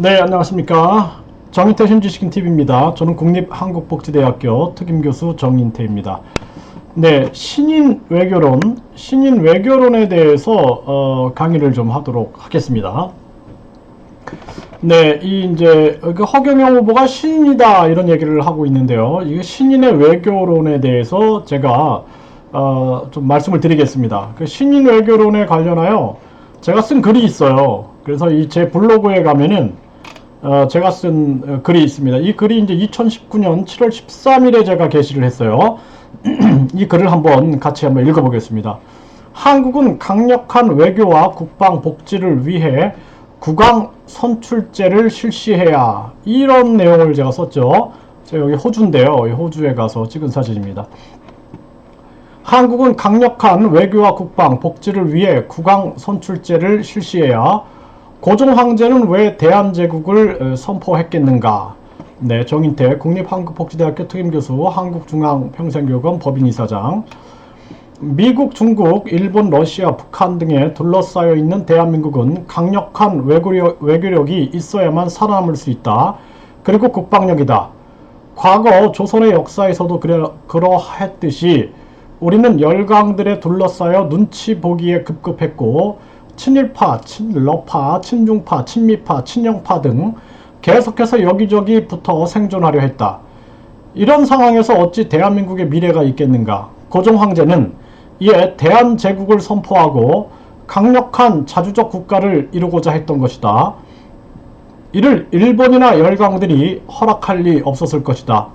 네, 안녕하십니까. 정인태 신지식인TV입니다. 저는 국립한국복지대학교 특임교수 정인태입니다. 네, 신인 외교론, 신인 외교론에 대해서 어, 강의를 좀 하도록 하겠습니다. 네, 이 이제 그 허경영 후보가 신인이다 이런 얘기를 하고 있는데요. 이 신인의 외교론에 대해서 제가 어, 좀 말씀을 드리겠습니다. 그 신인 외교론에 관련하여 제가 쓴 글이 있어요. 그래서 이 제 블로그에 가면은 어, 제가 쓴 어, 글이 있습니다. 이 글이 이제 2019년 7월 13일에 제가 게시를 했어요. 이 글을 한번 같이 한번 읽어보겠습니다. 한국은 강력한 외교와 국방 복지를 위해 국왕 선출제를 실시해야 이런 내용을 제가 썼죠. 제가 여기 호주인데요. 이 호주에 가서 찍은 사진입니다. 한국은 강력한 외교와 국방 복지를 위해 국왕 선출제를 실시해야 고종 황제는 왜 대한제국을 어, 선포했겠는가? 네, 정인태 국립한국복지대학교 특임교수 한국중앙평생교육원 법인이사장 미국, 중국, 일본, 러시아, 북한 등에 둘러싸여 있는 대한민국은 강력한 외교력, 외교력이 있어야만 살아남을 수 있다. 그리고 국방력이다. 과거 조선의 역사에서도 그래, 그러했듯이 우리는 열강들에 둘러싸여 눈치 보기에 급급했고 친일파, 친러파, 친중파, 친미파, 친영파 등 계속해서 여기저기 붙어 생존하려 했다. 이런 상황에서 어찌 대한민국의 미래가 있겠는가? 고종 황제는 이에 대한제국을 선포하고 강력한 자주적 국가를 이루고자 했던 것이다. 이를 일본이나 열강들이 허락할 리 없었을 것이다.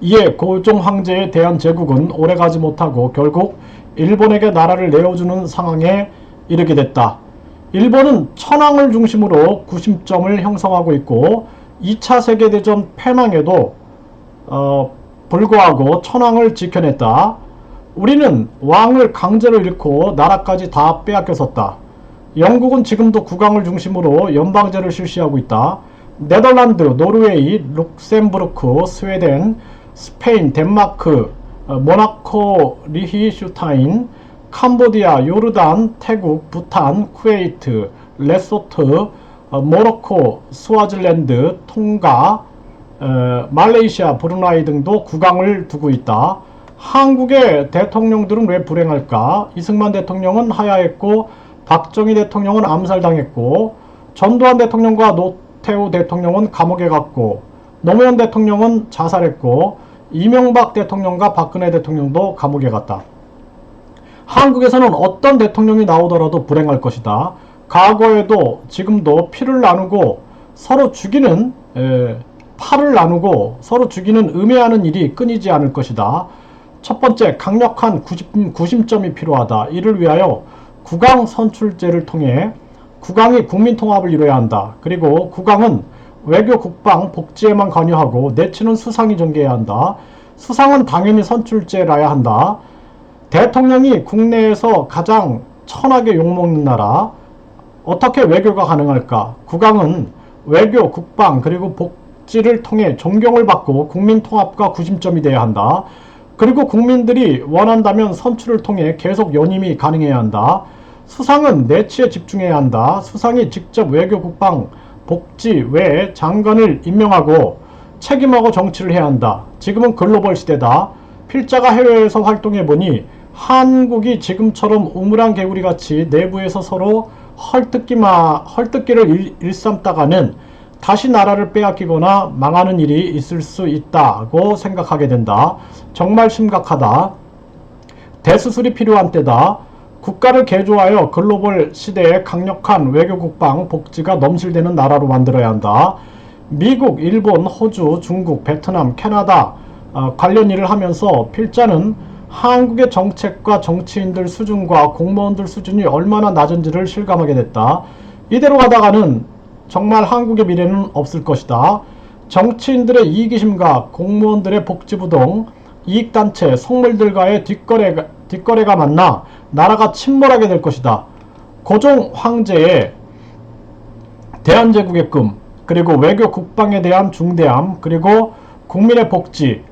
이에 고종 황제에 대한 제국은 오래가지 못하고 결국 일본에게 나라를 내어주는 상황에 이르게 됐다. 일본은 천황을 중심으로 구심점을 형성하고 있고 2차 세계대전 패망에도 어, 불구하고 천황을 지켜냈다. 우리는 왕을 강제로 잃고 나라까지 다 빼앗겼었다. 영국은 지금도 국왕을 중심으로 연방제를 실시하고 있다. 네덜란드, 노르웨이, 룩셈부르크, 스웨덴, 스페인, 덴마크, 어, 모나코, 리히슈타인, 캄보디아, 요르단, 태국, 부탄, 쿠웨이트, 레소트, 어, 모로코, 스와질랜드, 통가, 어, 말레이시아, 브루나이 등도 국왕을 두고 있다. 한국의 대통령들은 왜 불행할까? 이승만 대통령은 하야했고 박정희 대통령은 암살당했고 전두환 대통령과 노태우 대통령은 감옥에 갔고 노무현 대통령은 자살했고 이명박 대통령과 박근혜 대통령도 감옥에 갔다. 한국에서는 어떤 대통령이 나오더라도 불행할 것이다. 과거에도 지금도 피를 나누고 서로 죽이는 에, 팔을 나누고 서로 죽이는 음해하는 일이 끊이지 않을 것이다. 첫 번째, 강력한 구심, 구심점이 필요하다. 이를 위하여 국왕 선출제를 통해 국왕이 국민 통합을 이뤄야 한다. 그리고 국왕은 외교, 국방, 복지에만 관여하고 내치는 수상이 전개해야 한다. 수상은 당연히 선출제라야 한다. 대통령이 국내에서 가장 천하게 욕먹는 나라 어떻게 외교가 가능할까? 국왕은 외교, 국방 그리고 복지를 통해 존경을 받고 국민 통합과 구심점이 돼야 한다. 그리고 국민들이 원한다면 선출을 통해 계속 연임이 가능해야 한다. 수상은 내치에 집중해야 한다. 수상이 직접 외교, 국방, 복지 외에 장관을 임명하고 책임하고 정치를 해야 한다. 지금은 글로벌 시대다. 필자가 해외에서 활동해 보니 한국이 지금처럼 우물안 개구리 같이 내부에서 서로 헐뜯기마 헐뜯기를 일, 일삼다가는 다시 나라를 빼앗기거나 망하는 일이 있을 수 있다고 생각하게 된다. 정말 심각하다. 대수술이 필요한 때다. 국가를 개조하여 글로벌 시대에 강력한 외교 국방 복지가 넘실대는 나라로 만들어야 한다. 미국, 일본, 호주, 중국, 베트남, 캐나다 어, 관련 일을 하면서 필자는 한국의 정책과 정치인들 수준과 공무원들 수준이 얼마나 낮은지를 실감하게 됐다. 이대로 가다가는 정말 한국의 미래는 없을 것이다. 정치인들의 이기심과 공무원들의 복지부동, 이익단체, 속물들과의 뒷거래가, 뒷거래가 만나 나라가 침몰하게 될 것이다. 고종 황제의 대한제국의 꿈, 그리고 외교 국방에 대한 중대함, 그리고 국민의 복지,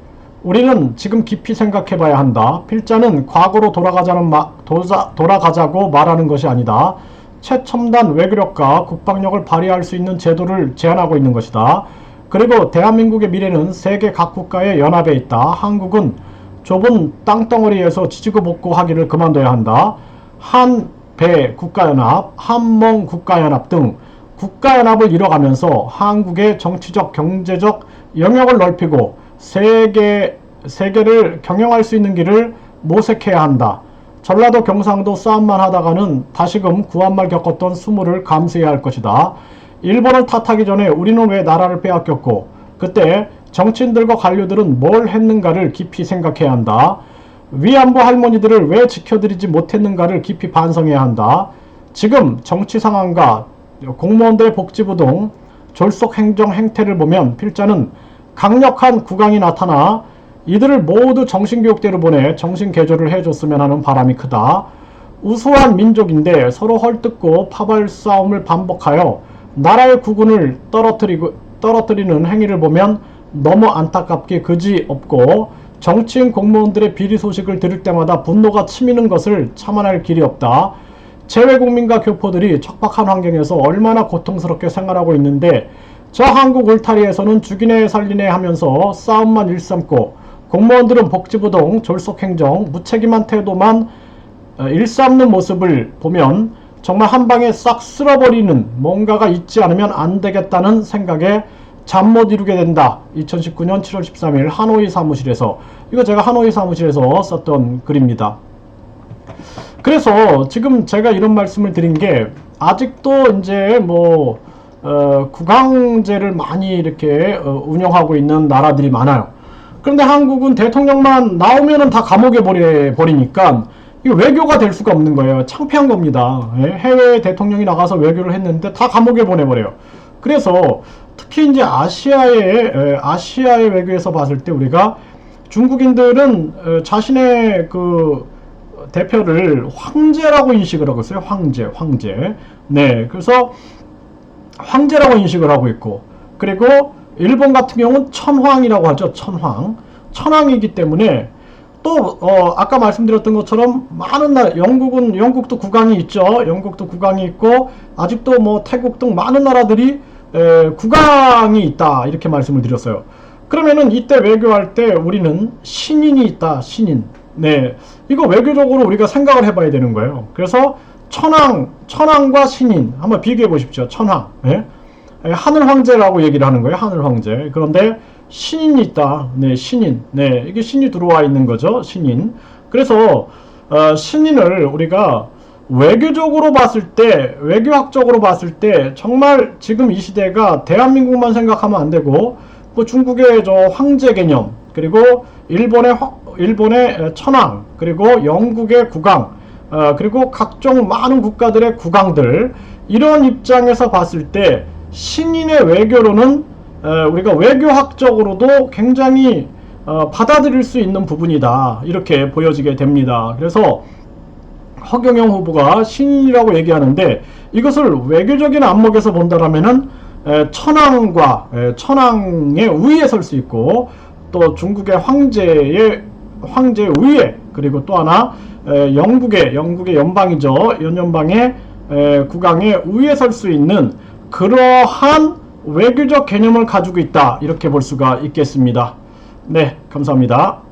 우리는 지금 깊이 생각해 봐야 한다. 필자는 과거로 돌아가자는 마, 도자, 돌아가자고 말하는 것이 아니다. 최첨단 외교력과 국방력을 발휘할 수 있는 제도를 제안하고 있는 것이다. 그리고 대한민국의 미래는 세계 각 국가의 연합에 있다. 한국은 좁은 땅덩어리에서 지지고 볶고 하기를 그만둬야 한다. 한배 국가연합, 한몽 국가연합 등 국가연합을 이뤄가면서 한국의 정치적, 경제적 영역을 넓히고 세계 세계를 경영할 수 있는 길을 모색해야 한다. 전라도 경상도 싸움만 하다가는 다시금 구한말 겪었던 수모를 감수해야 할 것이다. 일본을 탓하기 전에 우리는 왜 나라를 빼앗겼고 그때 정치인들과 관료들은 뭘 했는가를 깊이 생각해야 한다. 위안부 할머니들을 왜 지켜드리지 못했는가를 깊이 반성해야 한다. 지금 정치 상황과 공무원들의 복지부 등 졸속 행정 행태를 보면 필자는 강력한 국왕이 나타나 이들을 모두 정신교육대로 보내 정신개조를 해줬으면 하는 바람이 크다. 우수한 민족인데 서로 헐뜯고 파벌 싸움을 반복하여 나라의 국운을 떨어뜨리고, 떨어뜨리는 행위를 보면 너무 안타깝게 그지 없고 정치인 공무원들의 비리 소식을 들을 때마다 분노가 치미는 것을 참아낼 길이 없다. 재외국민과 교포들이 척박한 환경에서 얼마나 고통스럽게 생활하고 있는데 저 한국 울타리에서는 죽이네 살리네 하면서 싸움만 일삼고 공무원들은 복지부 등 졸속행정, 무책임한 태도만 어, 일삼는 모습을 보면 정말 한 방에 싹 쓸어버리는 뭔가가 있지 않으면 안 되겠다는 생각에 잠 못 이루게 된다. 2019년 7월 13일 하노이 사무실에서 이거 제가 하노이 사무실에서 썼던 글입니다. 그래서 지금 제가 이런 말씀을 드린 게 아직도 이제 뭐 어, 국왕제를 많이 이렇게 어, 운영하고 있는 나라들이 많아요. 그런데 한국은 대통령만 나오면은 다 감옥에 버리, 버리니까 이거 외교가 될 수가 없는 거예요. 창피한 겁니다. 예? 해외 대통령이 나가서 외교를 했는데 다 감옥에 보내버려요. 그래서 특히 이제 아시아의 에, 아시아의 외교에서 봤을 때 우리가 중국인들은 에, 자신의 그 대표를 황제라고 인식을 하고 있어요. 황제, 황제. 네, 그래서 황제라고 인식을 하고 있고 그리고 일본 같은 경우는 천황이라고 하죠. 천황. 천황이기 때문에 또 어, 아까 말씀드렸던 것처럼 많은 나라 영국은 영국도 국왕이 있죠. 영국도 국왕이 있고 아직도 뭐 태국 등 많은 나라들이 에, 국왕이 있다 이렇게 말씀을 드렸어요. 그러면은 이때 외교할 때 우리는 신인이 있다. 신인. 네. 이거 외교적으로 우리가 생각을 해봐야 되는 거예요. 그래서 천황, 천황과 신인 한번 비교해 보십시오. 천황. 네? 하늘 황제라고 얘기를 하는 거예요. 하늘 황제. 그런데 신인이 있다. 네, 신인. 네, 이게 신이 들어와 있는 거죠. 신인. 그래서 어, 신인을 우리가 외교적으로 봤을 때, 외교학적으로 봤을 때 정말 지금 이 시대가 대한민국만 생각하면 안 되고 그 중국의 저 황제 개념 그리고 일본의 화, 일본의 천황 그리고 영국의 국왕 어, 그리고 각종 많은 국가들의 국왕들 이런 입장에서 봤을 때 신인의 외교로는 어, 우리가 외교학적으로도 굉장히 어, 받아들일 수 있는 부분이다 이렇게 보여지게 됩니다. 그래서 허경영 후보가 신인이라고 얘기하는데 이것을 외교적인 안목에서 본다라면은 에, 천황과 에, 천황의 우위에 설 수 있고 또 중국의 황제의 황제 우위에 그리고 또 하나 에, 영국의 영국의 연방이죠 연연방의 에, 국왕의 우위에 설 수 있는 그러한 외교적 개념을 가지고 있다 이렇게 볼 수가 있겠습니다. 네 감사합니다.